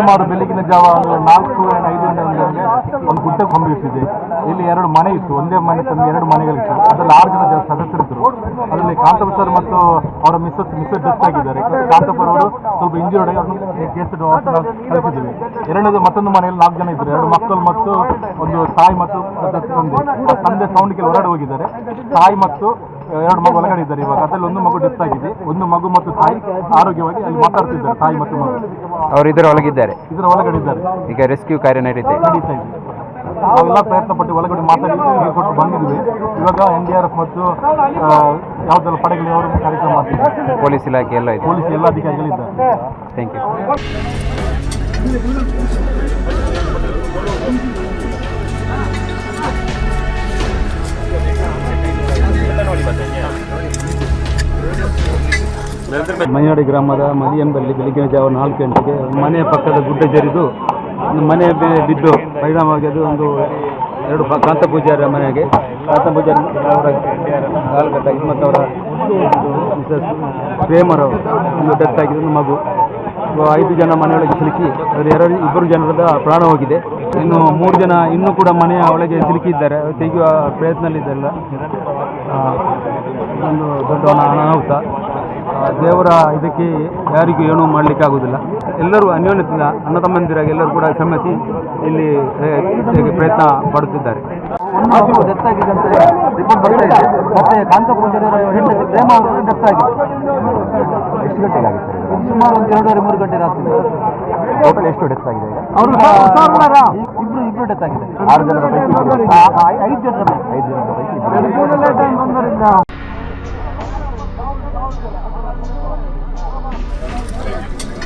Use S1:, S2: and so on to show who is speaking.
S1: ಸರಿಸುಮಾರು ಬೆಳಗಿನ ಜಾವ ನಾಲ್ಕು ಐದು ಗಂಟೆ ಒಂದು ಗುಡ್ಡ ಕೊಂಬಿಸಿದೆ ಇಲ್ಲಿ ಎರಡು ಮನೆ ಇತ್ತು. ಒಂದೇ ಮನೆ ತಂದು ಎರಡು ಮನೆಗಳಿತ್ತು. ಅದರಲ್ಲಿ ಆರು ಜನ ಸದಸ್ಯರಿದ್ದರು ಅದರಲ್ಲಿ ಕಾಂತಪ್ಪ ಸರ್ ಮತ್ತು ಅವರ ಮಿಸ್ಸಸ್ ಮಿಸ್ಸಸ್ ಡೆತ್ ಆಗಿದ್ದಾರೆ. ಕಾಂತಪ್ಪ ಅವರು ಸ್ವಲ್ಪ ಇಂಜೂರ್ಡ್ ಆಗಿ ಕೇಸ್ ಕಳಿಸಿದ್ದೀವಿ ಎರಡನೇದು ಮತ್ತೊಂದು ಮನೆಯಲ್ಲಿ ನಾಲ್ಕು ಜನ ಇದ್ದರು ಎರಡು ಮಕ್ಕಳು ಮತ್ತು ಒಂದು ತಾಯಿ ಮತ್ತು ತಂದೆ. ಆ ತಂದೆ ಸೌಂಡ್ಗೆ ಹೊರಡೆ ಹೋಗಿದ್ದಾರೆ. ತಾಯಿ ಮತ್ತು ಎರಡು ಮಗು ಒಳಗಡೆ ಇದ್ದಾರೆ. ಇವಾಗ ಅದರಲ್ಲಿ ಒಂದು ಮಗು ಡೆತ್ ಆಗಿದೆ. ಒಂದು ಮಗು ಮತ್ತು ತಾಯಿ ಆರೋಗ್ಯವಾಗಿ ಅಲ್ಲಿ ಮಾತಾಡ್ತಿದ್ದಾರೆ, ತಾಯಿ ಮತ್ತು ಮಗು.
S2: ಅವರು ಇದರ ಒಳಗಿದ್ದಾರೆ.
S1: ಇದರ ಒಳಗಡೆ ಇದ್ದಾರೆ
S2: ಈಗ ರೆಸ್ಕ್ಯೂ ಕಾರ್ಯ ನಡೀತೆ
S1: ನಡೀತಾ ಇದೆ. ನಾವೆಲ್ಲ ಪ್ರಯತ್ನ ಪಟ್ಟು ಒಳಗಡೆ ಮಾತಾಡಿದ್ವಿ ನೀರು ಕೊಟ್ಟು ಬಂದಿದ್ವಿ. ಇವಾಗ ಎನ್ ಡಿ ಆರ್ ಎಫ್ ಮತ್ತು ಯಾವ್ದೆಲ್ಲ ಯಾವುದೆಲ್ಲ ಪಡೆಗಳು ಅವರು ಕಾರ್ಯಕ್ರಮ ಮಾಡ್ತಿದ್ದಾರೆ.
S2: ಪೊಲೀಸ್ ಇಲಾಖೆ ಎಲ್ಲ ಇದೆ.
S1: ಪೊಲೀಸ್ ಎಲ್ಲ ಅಧಿಕಾರಿಗಳಿದ್ದಾರೆ
S2: ಥ್ಯಾಂಕ್ ಯು
S1: ಮೈನಾಡಿ ಗ್ರಾಮದ ಮದಿಯಂಬಲ್ಲಿ ಬೆಳಿಗ್ಗೆ ಜಾವ ನಾಲ್ಕು ಗಂಟೆಗೆ ಮನೆಯ ಪಕ್ಕದ ಗುಡ್ಡ ಜರಿದು ಮನೆ ಬಿದ್ದು ಪರಿಣಾಮವಾಗಿ ಅದು ಒಂದು ಎರಡು ಕಾಂತ ಪೂಜಾರ ಮನೆಗೆ ಕಾಂತ ಪೂಜಾರಿ ಅವರ ನಾಲ್ಕು ಮತ್ತು ಅವರ ಮಿಸಸ್ ಪ್ರೇಮರವರು ಒಂದು ಡೆತ್ ಆಗಿದೆ ಒಂದು ಮಗು. ಐದು ಜನ ಮನೆಯೊಳಗೆ ಸಿಲುಕಿ ಅದು ಎರಡು ಇಬ್ಬರು ಜನರದ ಪ್ರಾಣ ಹೋಗಿದೆ. ಇನ್ನು ಮೂರು ಜನ ಇನ್ನೂ ಕೂಡ ಮನೆಯ ಒಳಗೆ ಸಿಲುಕಿದ್ದಾರೆ ತೆಗೆಯುವ ಪ್ರಯತ್ನದಲ್ಲಿದ್ದಲ್ಲ ಒಂದು ದೊಡ್ಡ ಅನಾಹುತ. ದೇವರ ಇದಕ್ಕೆ ಯಾರಿಗೂ ಏನೂ ಮಾಡಲಿಕ್ಕೆ ಆಗೋದಿಲ್ಲ ಎಲ್ಲರೂ ಅನ್ಯೋನ್ಯತೆಯಿಂದ ಅಣ್ಣ ತಮ್ಮಂದಿರಾಗಿ ಎಲ್ಲರೂ ಕೂಡ ಶ್ರಮಿಸಿ ಇಲ್ಲಿ ಪ್ರಯತ್ನ ಪಡುತ್ತಿದ್ದಾರೆ. ಎಷ್ಟು ಗಂಟೆಗೆ ಆಗಿದೆ ಸುಮಾರು ಒಂದು ಎರಡೂವರೆ ಮೂರು ಗಂಟೆ ರಾತ್ರಿ. ಟೋಟಲ್ ಎಷ್ಟು ಡೆತ್ ಆಗಿದೆ? ಅವರು ಇಬ್ರು ಇಬ್ರು ಡೆತ್ ಆಗಿದೆ. ಆರು ಪೈಕಿ ಐದು ಜನ ಐದು ಜನರ